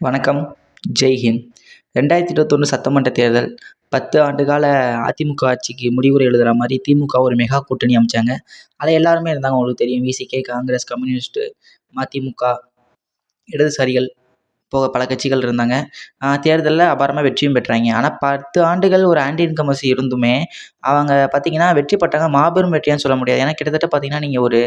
வணக்கம். ஜெய்ஹிந்த் ரெண்டாயிரத்தி இருபத்தொன்று சட்டமன்ற தேர்தல் பத்து ஆண்டு கால அதிமுக ஆட்சிக்கு முடிவுரை எழுதுகிற மாதிரி திமுக ஒரு மெகா கூட்டணி அமைச்சாங்க. அதில் எல்லாருமே இருந்தாங்க. உங்களுக்கு தெரியும். விசிகே காங்கிரஸ் கம்யூனிஸ்ட்டு மதிமுக இடதுசாரிகள் போக பல கட்சிகள் இருந்தாங்க. தேர்தலில் அபாரமாக வெற்றியும் பெற்றாங்க. ஆனால் பத்து ஆண்டுகள் ஒரு ஆன்டி இன்கமர்ஸ் இருந்துமே அவங்க பார்த்தீங்கன்னா வெற்றி பெற்றாங்க. மாபெரும் வெற்றியான்னு சொல்ல முடியாது. ஏன்னா கிட்டத்தட்ட பார்த்தீங்கன்னா நீங்கள் ஒரு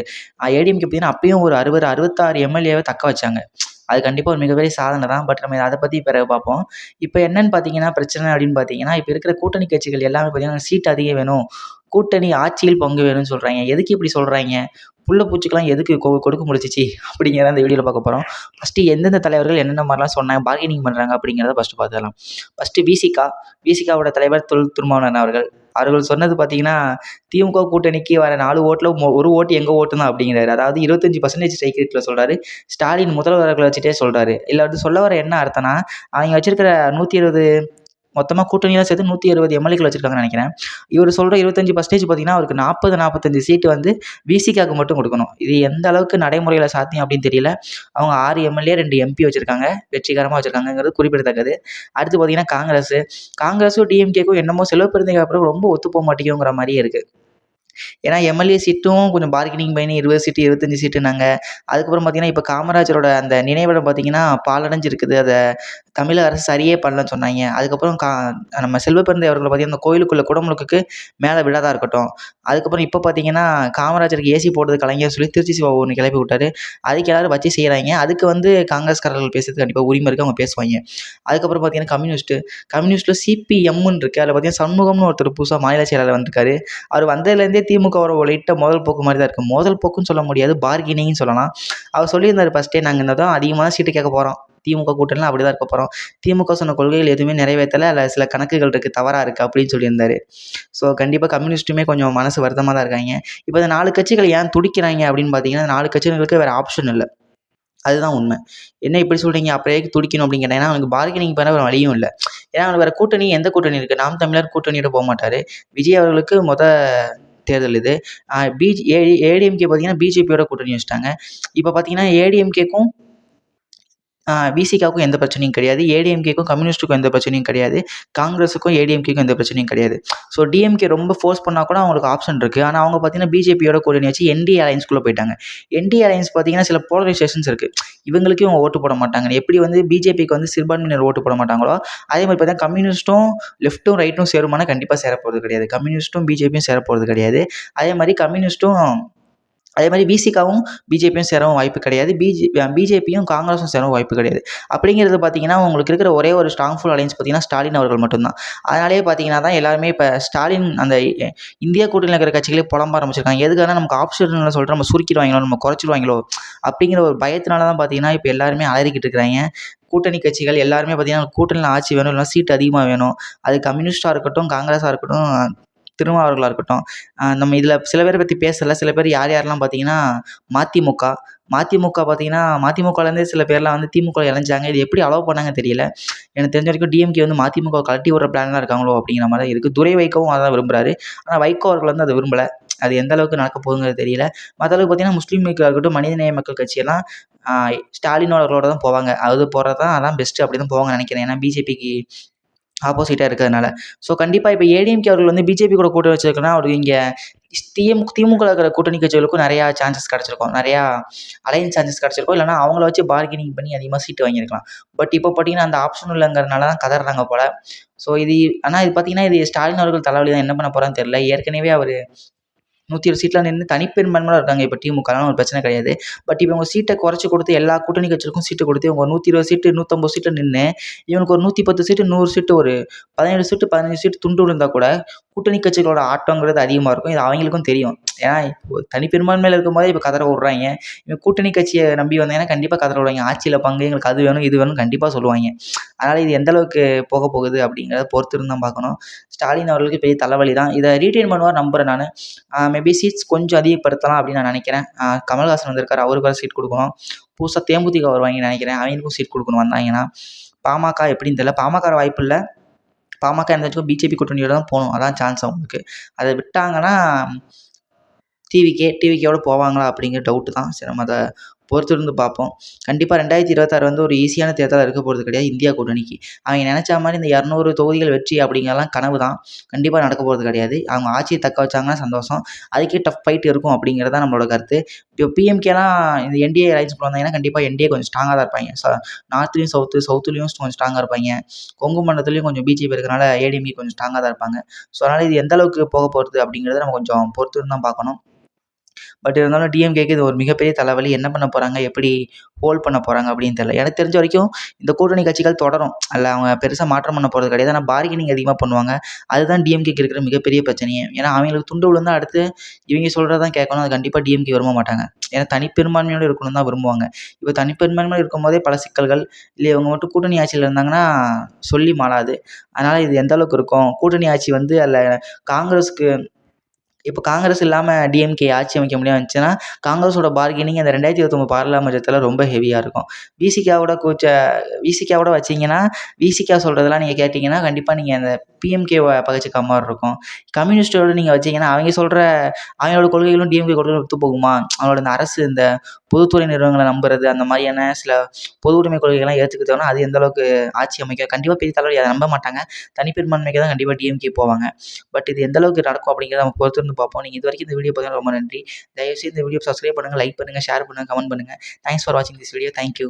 ஏடிஎம்கே பார்த்தீங்கன்னா அப்பயும் ஒரு அறுபது அறுபத்தாறு எம்எல்ஏவை தக்க வச்சாங்க. அது கண்டிப்பாக ஒரு மிகப்பெரிய சாதனை தான். பட் நம்ம அதை பற்றி பிறகு பார்ப்போம். இப்போ என்னென்னு பார்த்தீங்கன்னா பிரச்சனை அப்படின்னு பார்த்தீங்கன்னா இப்போ இருக்கிற கூட்டணி கட்சிகள் எல்லாமே பார்த்தீங்கன்னா சீட் அதிகம் வேணும். கூட்டணி ஆட்சியில் பங்கு வேணும்னு சொல்கிறாங்க எதுக்கு இப்படி சொல்கிறாங்க புள்ள பூச்சிக்கெல்லாம் எதுக்கு கொ கொடுக்க முடிச்சிச்சு அப்படிங்கிறத அந்த வீடியோவில் பார்க்க போகிறோம் ஃபஸ்ட்டு எந்தெந்த தலைவர்கள் என்னென்ன மாதிரிலாம் சொன்னாங்க பார்கெனிங் பண்ணுறாங்க அப்படிங்கிறத ஃபஸ்ட்டு பார்த்துக்கலாம் ஃபஸ்ட்டு விசிகா விசிகாவோட தலைவர் தொல் திருமாவளவன் அவர்கள் அவர்கள் சொன்னது பார்த்தீங்கன்னா திமுக கூட்டணிக்கு வர நாலு ஓட்டில் ஒரு ஓட்டு எங்கள் ஓட்டு தான் அப்படிங்கிறாரு. அதாவது இருபத்தஞ்சி பர்சன்டேஜ் ஸ்ட்ரைக் ரேட்டில் சொல்கிறாரு ஸ்டாலின் முதல்வர்களை வச்சுட்டே சொல்கிறாரு இல்லை வந்து சொல்ல வர என்ன அர்த்தம்னா அவங்க வச்சிருக்கிற நூற்றி இருபது மொத்தமாக கூட்டணியெலாம் சேர்த்து நூற்றி அறுபது எம்எல்ஏக்கள் வச்சுருக்காங்கன்னு நினைக்கிறேன். இவர் சொல்கிற இருபத்தஞ்சி பர்சன்டேஜ் பார்த்தீங்கன்னா அவருக்கு நாற்பது நாற்பத்தஞ்சு சீட்டு வந்து விசிகாவுக்கு மட்டும் கொடுக்கணும். இது எந்த அளவுக்கு நடைமுறையில் சாத்தியம் அப்படின்னு தெரியல. அவங்க ஆறு எம்எல்ஏ ரெண்டு எம்பி வச்சுருக்காங்க. வெற்றிகரமாக வச்சுருக்காங்கிறது குறிப்பிடத்தக்கது. அடுத்து பார்த்தீங்கன்னா காங்கிரஸ். காங்கிரஸும் டிஎம்கேக்கும் என்னமோ செலவு பெருந்ததுக்கு அப்புறம் ரொம்ப ஒத்து போக மாட்டேங்குங்கிற மாதிரியே இருக்குது ஏன்னா எம்எல்ஏ சீட்டும் கொஞ்சம் பார்கெனிங் பண்ணி இருபது சீட்டு இருபத்தஞ்சி சீட்டுனாங்க. அதுக்கப்புறம் பார்த்தீங்கன்னா இப்போ காமராஜரோட அந்த நினைவிடம் பார்த்தீங்கன்னா பாலடைஞ்சு இருக்குது அதை தமிழக அரசு சரியே பண்ணலன்னு சொன்னாங்க. அதுக்கப்புறம் கா நம்ம செல்வப்பிறந்தை அவர்களை பார்த்தீங்கன்னா அந்த கோயிலுக்குள்ளே குடமுழுக்குக்கு மேலே விழாதா இருக்கட்டும். அதுக்கப்புறம் இப்போ பார்த்தீங்கன்னா காமராஜருக்கு ஏசி போடுறது கலைஞர் சொல்லி திருச்சி சிவா ஒன்று கிளப்பி விட்டாரு. அதுக்கு எல்லோரும் வச்சு செய்கிறாங்க அதுக்கு வந்து காங்கிரஸ்காரர்கள் பேசுறது கண்டிப்பாக உரிமை இருக்குது அவங்க பேசுவாங்க. அதுக்கப்புறம் பார்த்தீங்கன்னா கம்யூனிஸ்ட்டு கம்யூனிஸ்ட்டில் சிபிஎம்முன்னு இருக்குது அதில் பார்த்தீங்கன்னா சண்முகம்னு ஒருத்தர் புதுசாக மாநில செயலாளர் வந்திருக்காரு. அவர் வந்ததுலேருந்தே திமுகவோட உள்ளிட்ட முதல் போக்கு மாதிரி தான் இருக்குது முதல் போக்குன்னு சொல்ல முடியாது பார்கினிங்னு சொல்லலாம். அவர் சொல்லியிருந்தார் ஃபஸ்ட்டே நாங்கள் இந்த தான் அதிகமாக சீட்டு கேட்க போகிறோம் திமுக கூட்டணியில் அப்படி தான் இருக்க போகிறோம் திமுக சொன்ன கொள்கைகள் எதுவுமே நிறைவேற்றலை அதில் சில கணக்குகள் இருக்குது தவறாக இருக்குது அப்படின்னு சொல்லியிருந்தார். ஸோ கண்டிப்பாக கம்யூனிஸ்ட்டுமே கொஞ்சம் மனசு வருத்தமாக தான் இருக்காங்க. இப்போ இந்த நாலு கட்சிகள் ஏன் துடிக்கிறாங்க அப்படின்னு பார்த்தீங்கன்னா நாலு கட்சிகளுக்கு வேறு ஆப்ஷன் இல்லை. அதுதான் உண்மை. என்ன இப்படி சொல்கிறீங்க அப்படியே துடிக்கணும் அப்படின்னு கேட்டால் ஏன்னா அவனுக்கு பார்கெனிங் பண்ண ஒரு வழியும் இல்லை. ஏன்னா அவனுக்கு வேறு கூட்டணி எந்த கூட்டணி இருக்குது நாம் தமிழர் கூட்டணியோட போக மாட்டார். விஜய் அவர்களுக்கு மொதல் தேர்தல் இது. பிஜ் ஏ ஏடிஎம்கே பார்த்தீங்கன்னா பிஜேபியோட கூட்டணி வச்சுட்டாங்க. இப்போ பார்த்திங்கன்னா ஏடிஎம்கேக்கும் விசிகாவுக்கும் எந்த பிரச்சனையும் கிடையாது. ஏடிஎம்கேக்கும் கம்யூனிஸ்ட்டுக்கும் எந்த பிரச்சனையும் கிடையாது. காங்கிரஸுக்கும் ஏடிஎம்கேக்கும் எந்த பிரச்சனையும் கிடையாது. ஸோ டிஎம்கே ரொம்ப ஃபோர்ஸ் பண்ணால் கூட அவங்களுக்கு ஆப்ஷன் இருக்குது ஆனால் அவங்க பார்த்தீங்கன்னா பிஜேபியோட கூட்டணி வச்சு என்டி அலையன்ஸ்குள்ளே போயிட்டாங்க. என்டி அலைன்ஸ் பார்த்தீங்கன்னா சில போலரைசேஷன்ஸ் இருக்குது இவங்களுக்கு இவங்க ஓட்டு போட மாட்டாங்க. எப்படி வந்து பிஜேபிக்கு வந்து சிறுபான்மையினர் ஓட்டு போட மாட்டாங்களோ அதே மாதிரி பார்த்தீங்கன்னா கம்யூனிஸ்ட்டும் லெஃப்ட்டும் ரைட்டும் சேருமானா கண்டிப்பாக சேர போகிறது கிடையாது கம்யூனிஸ்ட்டும் பிஜேபியும் சேர போகிறது கிடையாது. அதே மாதிரி கம்யூனிஸ்ட்டும் அதே மாதிரி விசிகாவும் பிஜேபியும் சேரவும் வாய்ப்பு கிடையாது. பிஜே பிஜேபியும் காங்கிரஸும் சேரவும் வாய்ப்பு கிடையாது. அப்படிங்கிறது பார்த்தீங்கன்னா உங்களுக்கு இருக்கிற ஒரே ஒரு ஸ்ட்ராங்ஃபுல் அலைன்ஸ் பார்த்தீங்கன்னா ஸ்டாலின் அவர்கள் மட்டும்தான். அதனாலேயே பார்த்தீங்கன்னா தான் எல்லாருமே இப்போ ஸ்டாலின் அந்த இந்தியா கூட்டணியில் இருக்கிற கட்சிகளே புலம்ப ஆரம்பிச்சிருக்காங்க. எதுக்காக நமக்கு ஆப்ஷனில் சொல்லிட்டு நம்ம சுருக்கிடுவாங்களோ நம்ம குறைச்சிடுவாங்களோ அப்படிங்கிற ஒரு பயத்தினால தான் பார்த்தீங்கன்னா இப்போ எல்லாருமே அலறிக்கிட்டு இருக்கிறாங்க. கூட்டணி கட்சிகள் எல்லாருமே பார்த்தீங்கன்னா கூட்டணியில் ஆட்சி வேணும் இல்லைனா சீட் அதிகமாக வேணும். அது கம்யூனிஸ்ட்டாக இருக்கட்டும் காங்கிரஸாக இருக்கட்டும் திருமாவர்களாக இருக்கட்டும். நம்ம இதில் சில பேரை பற்றி பேசலை. சில பேர் யார் யாரெல்லாம் பார்த்தீங்கன்னா மதிமுக. மதிமுக பார்த்தீங்கன்னா மதிமுகலேருந்தே சில பேர்லாம் வந்து திமுக இணைஞ்சாங்க. இது எப்படி அலோவ் பண்ணாங்க தெரியல. எனக்கு தெரிஞ்ச வரைக்கும் டிஎம்கே வந்து மதிமுக கழட்டி விட்ற பிளான்லாம் இருக்காங்களோ அப்படிங்கிற மாதிரி இருக்குது துரை வைக்கவும் அதான் விரும்புகிறாரு ஆனால் வைகோ அவர்கள் வந்து அதை விரும்பலை. அது எந்த அளவுக்கு நடக்க போகுங்கிறது தெரியல. மற்ற அளவுக்கு பார்த்தீங்கன்னா முஸ்லீம் லீக்காக இருக்கட்டும் மனிதநேய மக்கள் கட்சியெல்லாம் ஸ்டாலினோட தான் போவாங்க. அது போகிறது தான் அதான் பெஸ்ட்டு அப்படி தான் போவாங்க நினைக்கிறேன். ஏன்னா பிஜேபிக்கு ஆப்போசிட்டாக இருக்கிறதுனால. ஸோ கண்டிப்பாக இப்போ ஏடிஎம்கே அவர்கள் வந்து பிஜேபி கூட கூட்டணி வச்சிருக்கனா அவருக்கு இங்கே டிஎம் திமுக இருக்கிற கூட்டணி கட்சிகளுக்கும் நிறையா சான்சஸ் கிடச்சிருக்கும். நிறையா அலையன்ஸ் சான்சஸ் கிடச்சிருக்கும். இல்லைனா அவங்கள வச்சு பார்கெனிங் பண்ணி அதிகமாக சீட்டு வாங்கியிருக்கலாம். பட் இப்போ பார்த்தீங்கன்னா அந்த ஆப்ஷன் இல்லைங்கிறனால தான் கதறாங்க போல். ஸோ இது ஆனால் இது பார்த்தீங்கன்னா இது ஸ்டாலின் அவர்கள் தலைவலி தான் என்ன பண்ண போகிறான்னு தெரில ஏற்கனவே அவர் நூற்றி ஒரு சீட்டில் நின்று தனிப்பெரும்பான்மையாக இருக்காங்க. இப்போ திமுகலாம் ஒரு பிரச்சனை கிடையாது. பட் இப்போ இவங்க சீட்டை குறைச்சி கொடுத்து எல்லா கூட்டணி கட்சிகளுக்கும் சீட்டு கொடுத்து இவங்க நூற்றி இருபது சீட்டு நூற்றம்பது சீட்டில் நின்று இவனுக்கு ஒரு நூற்றி பத்து சீட்டு நூறு சீட்டு ஒரு பதினேழு சீட்டு பதினஞ்சு சீட்டு துண்டு விழுந்தால் கூட கூட்டணி கட்சிகளோட ஆட்டங்கிறது அதிகமாக இருக்கும். இது அவங்களுக்கும் தெரியும். ஏன்னா இப்போ தனிப்பெரும்பான்மையில் இருக்கும்போதே இப்போ கதற விட்றாங்க. இவன் கூட்டணி கட்சியை நம்பி வந்தாங்கன்னா கண்டிப்பாக கதற விடுவாங்க. ஆட்சியில் பங்கு எங்களுக்கு அது வேணும் இது வேணும் கண்டிப்பாக சொல்லுவாங்க. அதனால் இது எந்த அளவுக்கு போக போகுது அப்படிங்கிறத பொறுத்து இருந்தால் தான் பார்க்கணும். ஸ்டாலின் அவர்களுக்கு பெரிய தலைவலி தான் இதை ரீட்டைன் பண்ணுவார் நம்புகிறேன் நான். மேபி சீட்ஸ் கொஞ்சம் அதிகப்படுத்தலாம் அப்படின்னு நான் நினைக்கிறேன். கமல்ஹாசன் வந்திருக்காரு. அவருக்கு வேறு சீட் கொடுக்கணும். புதுசாக தேமுதிக வருவாங்கன்னு நினைக்கிறேன். அவங்களுக்கும் சீட் கொடுக்கணும் வந்தாங்கன்னா. பாமக எப்படின்னு தெரியல. பாமக வாய்ப்பு இல்லை. பாமக இருந்தாச்சும் பிஜேபி கூட்டணியோட தான் போகணும். அதான் சான்ஸ் அவங்களுக்கு. அதை விட்டாங்கன்னா டிவிகே டிவிகேவோட போவாங்களா அப்படிங்கிற டவுட்டு தான். சரி நம்ம அதை பொறுத்திருந்து பார்ப்போம். கண்டிப்பாக ரெண்டாயிரத்தி இருபத்தாறு வந்து ஒரு ஈஸியான தேர்தலாக இருக்க போகிறது கிடையாது இந்தியா கூட்டணிக்கு. அவங்க நினச்ச மாதிரி இந்த இரநூறு தொகுதிகள் வெற்றி அப்படிங்கிறலாம் கனவு தான். கண்டிப்பாக நடக்க போகிறது கிடையாது. அவங்க ஆட்சியை தக்க வச்சாங்கன்னா சந்தோஷம். அதுக்கே டஃப் ஃபைட் இருக்கும் அப்படிங்கிறது தான் நம்மளோட கருத்து. இப்போ பிஎம்கேலாம் இந்த என்டிஏ ரைட்ஸ் வந்தாங்கன்னா கண்டிப்பாக என்டிஏ கொஞ்சம் ஸ்ட்ராங்காக தான் இருப்பாங்க. ச நார்த்லேயும் சவுத்து சவுத்துலேயும் கொஞ்சம் ஸ்ட்ராங்காக இருப்பாங்க. கொங்கு மண்டலத்துலேயும் கொஞ்சம் பிஜேபி இருக்கிறனால ஏடிஎம்கே கொஞ்சம் ஸ்ட்ராங்காக தான் இருப்பாங்க. ஸோ அதனால் இது எந்த அளவுக்கு போக போகிறது அப்படிங்கிறத நம்ம கொஞ்சம் பொறுத்து தான் பார்க்கணும். பட் இருந்தாலும் டிஎம்கேக்கு இது ஒரு மிகப்பெரிய தலைவலி. என்ன பண்ண போகிறாங்க எப்படி ஹோல்ட் பண்ண போகிறாங்க அப்படின்னு தெரியல. எனக்கு தெரிஞ்ச வரைக்கும் இந்த கூட்டணி கட்சிகள் தொடரும். அதில் அவங்க பெருசாக மாற்றம் பண்ண போகிறது கிடையாது. ஆனால் பார்கெனிங் அதிகமாக பண்ணுவாங்க. அதுதான் டிஎம்கேக்கு இருக்கிற மிகப்பெரிய பிரச்சனையே. ஏன்னா அவங்களுக்கு துண்டு விழுந்தால் அடுத்து இவங்க சொல்கிறதான் கேட்கணும். அது கண்டிப்பாக டிஎம்கே விரும்ப மாட்டாங்க. ஏன்னா தனிப்பெரும்பான்மையோடு இருக்கணும் தான் விரும்புவாங்க. இப்போ தனிப்பெரும்பான்மையோடு இருக்கும் போதே பல சிக்கல்கள். இல்லை இவங்க மட்டும் கூட்டணி ஆட்சியில் இருந்தாங்கன்னா சொல்லி மாளாது. அதனால் இது எந்த அளவுக்கு இருக்கும்? கூட்டணி ஆட்சி வந்து அதில் காங்கிரஸுக்கு இப்போ காங்கிரஸ் இல்லாமல் டிஎம்கே ஆட்சி அமைக்க முடியாமல் இருந்துச்சுன்னா காங்கிரஸோட பார்கெனிங் அந்த ரெண்டாயிரத்தி இருபத்தொம்பது பாராளுமன்றத்தில் ரொம்ப ஹெவியாக இருக்கும். விசிகாவோட கூச்ச விசிகாவோட வச்சிங்கன்னா விசிகா சொல்கிறதெல்லாம் நீங்கள் கேட்டிங்கன்னா கண்டிப்பாக நீங்கள் அந்த பிஎம்கேவை பகச்சிக்க மாதிரி இருக்கும். கம்யூனிஸ்டோட நீங்கள் வச்சிங்கன்னா அவங்க சொல்கிற அவங்களோட கொள்கைகளும் டிஎம்கே கொள்கைகளும் ஒத்து போகுமா? அவங்களோட இந்த அரசு இந்த பொதுத்துறை நிறுவனங்களை நம்புறது அந்த மாதிரியான சில பொது உரிமை கொள்கைகள்லாம் ஏற்றுக்கிட்டோம்னா அது எந்த அளவுக்கு ஆட்சி அமைக்க கண்டிப்பாக பெரிய தலைவலி அதை நம்ப மாட்டாங்க. தனிப்பெரும்பான்மைக்கு தான் கண்டிப்பாக டிஎம்கே போவாங்க. பட் இது எந்த அளவுக்கு நடக்கும் அப்படிங்கிறத நம்ம பொறுத்து வந்து பார்ப்போம். நீங்கள் இது வரைக்கும் இந்த வீடியோ பார்த்தா ரொம்ப நன்றி. தயவுசெய்து இந்த வீடியோ சப்ஸ்கிரைப் பண்ணுங்கள் லைக் பண்ணுங்கள் ஷேர் பண்ணுங்கள் கமெண்ட் பண்ணுங்கள் தேங்க்ஸ் ஃபார் வாட்சிங் திஸ் வீடியோ தேங்க்யூ